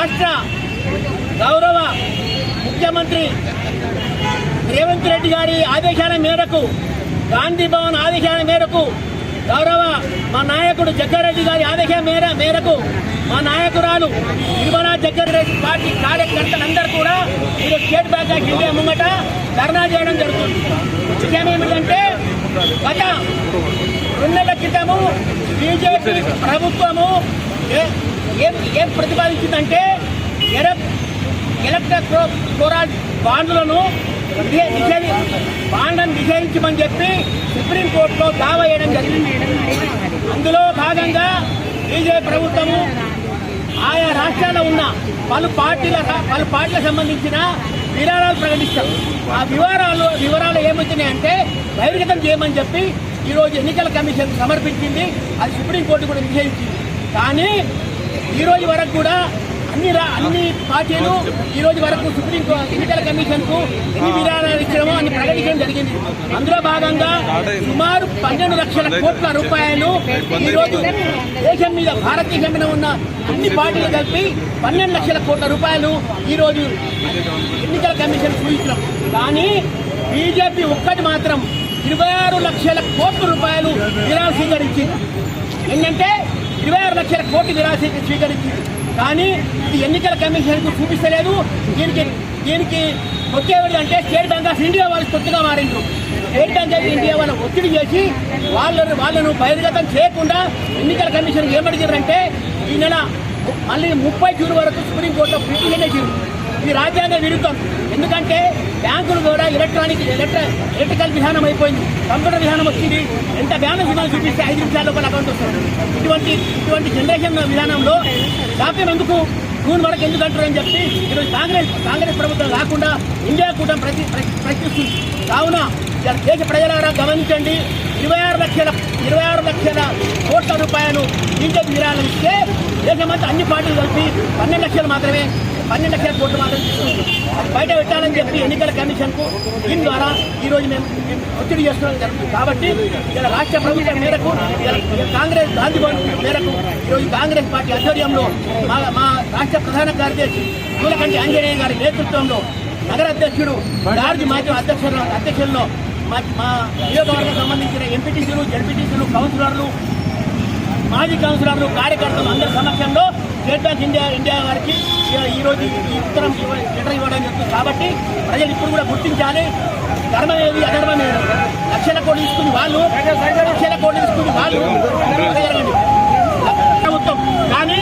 రాష్ట్ర గౌరవ ముఖ్యమంత్రి రేవంత్ రెడ్డి గారి ఆదేశాల మేరకు గాంధీ భవన్ ఆదేశాల మేరకు గౌరవ మా నాయకుడు జగ్గారెడ్డి గారి ఆదేశం మేర మేరకు మా నాయకురాలు నిర్మలా జగ్గారెడ్డి పార్టీ కార్యకర్తలందరూ కూడా ఈరోజు స్టేట్ బ్యాంక్ ఆఫ్ ఇండియా ముంగట ధర్నా చేయడం జరుగుతుంది. విషయం ఏమిటంటే గత రెండు నెలల క్రితము బీజేపీ ప్రభుత్వము ఏ- ఏం ఏం ప్రతిపాదించిందంటే ఎర- ఎలక్ట్రల్ బాండ్లను బాండ్లను నిషేధించమని చెప్పి సుప్రీంకోర్టులో దావా చేయడం జరిగింది. అందులో భాగంగా బీజేపీ ప్రభుత్వము ఆయా రాష్ట్రాల్లో ఉన్న పలు పార్టీల పలు పార్టీలకు సంబంధించిన వివరాలు ప్రకటిస్తారు. ఆ వివరాలు వివరాలు ఏమవుతున్నాయంటే బహిర్గతం చేయమని చెప్పి ఈరోజు ఎన్నికల కమిషన్ సమర్పించింది. అది సుప్రీంకోర్టు కూడా నిషేధించింది కానీ ఈరోజు వరకు కూడా అన్ని రా- అన్ని పార్టీలు ఈ రోజు వరకు సుప్రీం ఎన్నికల కమిషన్కు ఎన్ని విధానాలు ఇచ్చడమో అని ప్రకటించడం జరిగింది. అందులో భాగంగా సుమారు పన్నెండు లక్షల కోట్ల రూపాయలు ఈ రోజు దేశం మీద భారతదేశం మీద ఉన్న అన్ని పార్టీలు కలిపి పన్నెండు లక్షల కోట్ల రూపాయలు ఈ రోజు ఎన్నికల కమిషన్ సూచించడం. కానీ బీజేపీ ఒక్కటి మాత్రం ఇరవై ఆరు లక్షల కోట్ల రూపాయలు విరాళం స్వీకరించింది. ఏంటంటే ఇరవై ఆరు లక్షల కోట్లు నిరాశ స్వీకరించింది. కానీ ఇది ఎన్నికల కమిషన్కు చూపిస్తలేదు. దీనికి దీనికి కొత్తేవాడు అంటే స్టేట్ బ్యాంక్ ఆఫ్ ఇండియా వాళ్ళు కొత్తగా మారిండ్రు. స్టేట్ బ్యాంక్ ఆఫ్ ఇండియా వాళ్ళని ఒత్తిడి చేసి వాళ్ళను వాళ్ళను బహిర్గతం చేయకుండా ఎన్నికల కమిషన్ ఏమడిగారంటే ఈ నెల మళ్ళీ ముప్పై జూన్ వరకు సుప్రీంకోర్టులో పిటిషన్ వేసింది ఇది రాజ్యాంగ విరుద్ధం. ఎందుకంటే బ్యాంకులు కూడా ఎలక్ట్రానిక్ ఎలక్ట్రికల్ విధానం అయిపోయింది. కంప్యూటర్ విధానం వచ్చింది. ఎంత బ్యాలెన్స్ విధానం చూపిస్తే ఐదు నిమిషాల్లో ఒక అకౌంట్ వస్తుంది. ఇటువంటి ఇటువంటి జనరేషన్ విధానంలో జాప్యం ఎందుకు జూన్ వరకు ఎందుకు అంటారని చెప్పి ఈరోజు కాంగ్రెస్ కాంగ్రెస్ ప్రభుత్వం రాకుండా ఇండియా కూడా ప్రతి ప్ర- ప్రశ్నిస్తుంది. కావున దేశ ప్రజలారా గమనించండి. ఇరవై ఆరు లక్షల ఇరవై ఆరు లక్షల కోట్ల రూపాయలు బీజేపీ విరాళం ఇస్తే దేశమంతా అన్ని పార్టీలు కలిపి పన్నెండు లక్షలు మాత్రమే పన్నెండు లక్షల కోట్లు మాత్రం తీసుకుంటాం బయట పెట్టాలని చెప్పి ఎన్నికల కమిషన్కు దీని ద్వారా ఈరోజు మేము ఒత్తిడి చేస్తున్నాం జరుగుతుంది. కాబట్టి ఇలా రాష్ట్ర ప్రభుత్వం మేరకు కాంగ్రెస్ గాంధీ భవన్ మేరకు ఈరోజు కాంగ్రెస్ పార్టీ ఆధ్వర్యంలో మా మా రాష్ట్ర ప్రధాన కార్యదర్శి పూలకంటి ఆంజనేయ గారి నేతృత్వంలో నగర అధ్యక్షుడు జార్జి మాధ్యమ అధ్యక్షుల అధ్యక్షుల్లో మా మా నియోజకవర్గం సంబంధించిన ఎంపీటీసీలు జడ్పీటీసీలు కౌన్సిలర్లు మాజీ కౌన్సిలర్లు కార్యకర్తలు అందరి సమక్షంలో స్టేట్ బ్యాంక్ ఇండియా ఇండియా వారికి ఈ- ఈ రోజు ఈ ఉత్తరం లెటర్ ఇవ్వడం జరుగుతుంది. కాబట్టి ప్రజలు ఇప్పుడు కూడా గుర్తించాలి. ధర్మం ఏది? అధర్మం ఏది? లక్షల కోట్లు తీసుకుని వాళ్ళు. లక్షల కోట్లు తీసుకుని వాళ్ళు. ప్రభుత్వం. కానీ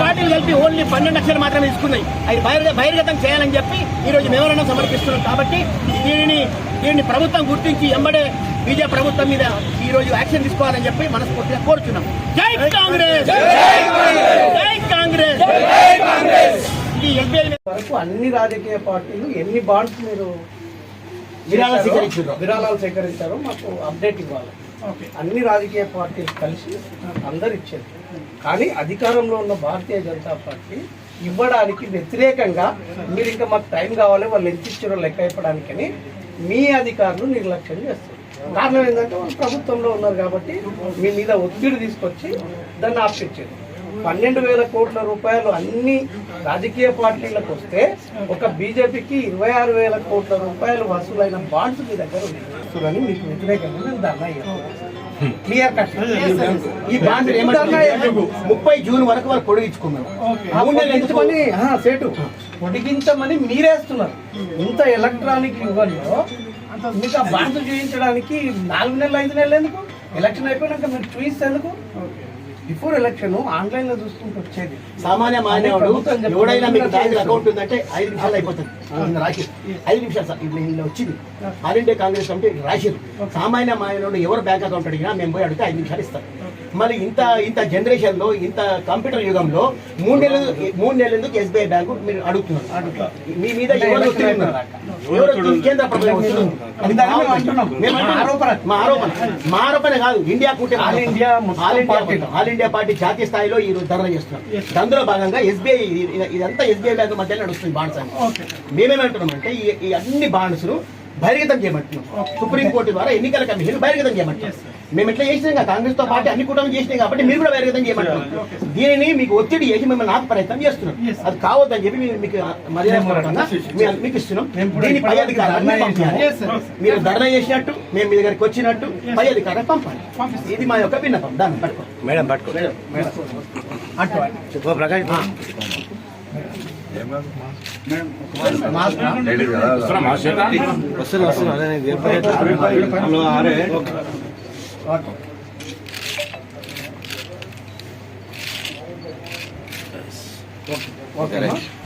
పార్టీలు కలిపి ఓన్లీ పన్నెండు లక్షలు మాత్రమే తీసుకున్నాయి. అవి బహిర్గ బహిర్గతం చేయాలని చెప్పి ఈ రోజు వివరణ సమర్పిస్తున్నాం కాబట్టి దీనిని దీనిని ప్రభుత్వం గుర్తించి ఎంబడే బీజేపీ ప్రభుత్వం మీద ఈ రోజు యాక్షన్ తీసుకోవాలని చెప్పి మనస్ఫూర్తిగా కోరుచున్నాం. జై కాంగ్రెస్! జై కాంగ్రెస్! వరకు అన్ని రాజకీయ పార్టీలు ఎన్ని బాండ్స్ మీరు విరాళాలు సేకరించారో. విరాళాలు సేకరించారో మాకు అప్డేట్ ఇవ్వాలి. అన్ని రాజకీయ పార్టీలు కలిసి అందరు ఇచ్చారు కానీ అధికారంలో ఉన్న భారతీయ జనతా పార్టీ ఇవ్వడానికి వ్యతిరేకంగా మీరు ఇంకా మాకు టైం కావాలి వాళ్ళు ఎంత ఇచ్చారో లెక్క అయిపోవడానికని మీ అధికారులు నిర్లక్ష్యం చేస్తారు. కారణం ఏంటంటే వాళ్ళు ప్రభుత్వంలో ఉన్నారు కాబట్టి మీ మీద ఒత్తిడి తీసుకొచ్చి దాన్ని ఆపించారు పన్నెండు వేల కోట్ల రూపాయలు అన్ని రాజకీయ పార్టీలకు వస్తే ఒక బీజేపీకి ఇరవై ఆరు వేల కోట్ల రూపాయలు వసూలైన బాండ్స్ మీ దగ్గర ఉన్నాయి. చూడండి మీకు వ్యతిరేకంగా నేను ధర్నా క్లియర్ కట్ ఈ బాండ్ ముప్పై జూన్ వరకు వాళ్ళు పొడిగించుకున్నారు. పొడిగించమని సేటు. పొడిగించమని మీరేస్తున్నారు. ఇంత ఎలక్ట్రానిక్ యుగంలో మీకు ఆ బాండ్స్ చూపించడానికి నాలుగు నెలలు ఐదు నెలలు ఎందుకు? ఎలక్షన్ అయిపోయినాక మీరు చూపిస్తే ఎందుకు? బిఫోర్ ఎలక్షన్ ఆన్లైన్లో చూసుకుంటూ వచ్చేది. సామాన్య మానవుడు ఎవడైనా మీకు బ్యాంక్ అకౌంట్ ఉందంటే ఐదు నిమిషాలు అయిపోతుంది. రాసిరు ఐదు నిమిషాలు సార్ ఇప్పుడు నిన్న వచ్చింది. ఆల్ ఇండియా కాంగ్రెస్ కమిటీ రాసిరు సామాన్య మానవుడు ఎవరు బ్యాంక్ అకౌంట్ అడిగినా మేము పోయి అడిగితే ఐదు నిమిషాలు ఇస్తారు. మరి ఇంత ఇంత జనరేషన్లో ఇంత కంప్యూటర్ యుగంలో మూడు నెలలు మూడు నెలల ఎందుకు ఎస్బీఐ బ్యాంకు మీరు అడుగుతున్నారు? మీ మీద ఎవరు కేంద్ర ప్రభుత్వం. మా ఆరోపణ. మా ఆరోపణ. కాదు ఇండియా కూటమి all India all India party. All India party జాతీయ స్థాయిలో ఈ రోజు ధర్నా చేస్తున్నాం అందులో భాగంగా ఎస్బీఐ ఇదంతా ఎస్బీఐ బ్యాంక్ మధ్య నడుస్తుంది బాండ్స్ అని మేమేమంటున్నామంటే ఈ అన్ని బాండ్స్ను బహిర్గతం చేయమంటున్నాం. సుప్రీం కోర్టు ద్వారా ఎన్నికల కమిషన్ బహిర్గతం చేయమంటున్నాం. మేము ఎట్లా చేసినాం కదా కాంగ్రెస్తో పార్టీ అన్ని కూటమి చేసినాం కాబట్టి మీరు కూడా బహిర్గతం చేయమంటున్నాం దీనిని మీకు ఒత్తిడి చేసి మిమ్మల్ని నాకు ప్రయత్నం చేస్తున్నాం అది కావద్దని చెప్పి మేము మీకు మర్యాదపూర్వకంగా మీకు ఇస్తున్నాం. పై పంపించాలి sir. మీరు ధర్నా చేసినట్టు మేము మీ దగ్గరికి వచ్చినట్టు పై అధికారులకు పంపాలి. ఇది మా యొక్క విన్నపం. దాన్ని పట్టుకో మేడం పట్టుకో. ఓ ప్రకాష్. వస్తున్నా వస్తున్నా. అరే ఓకే ఓకే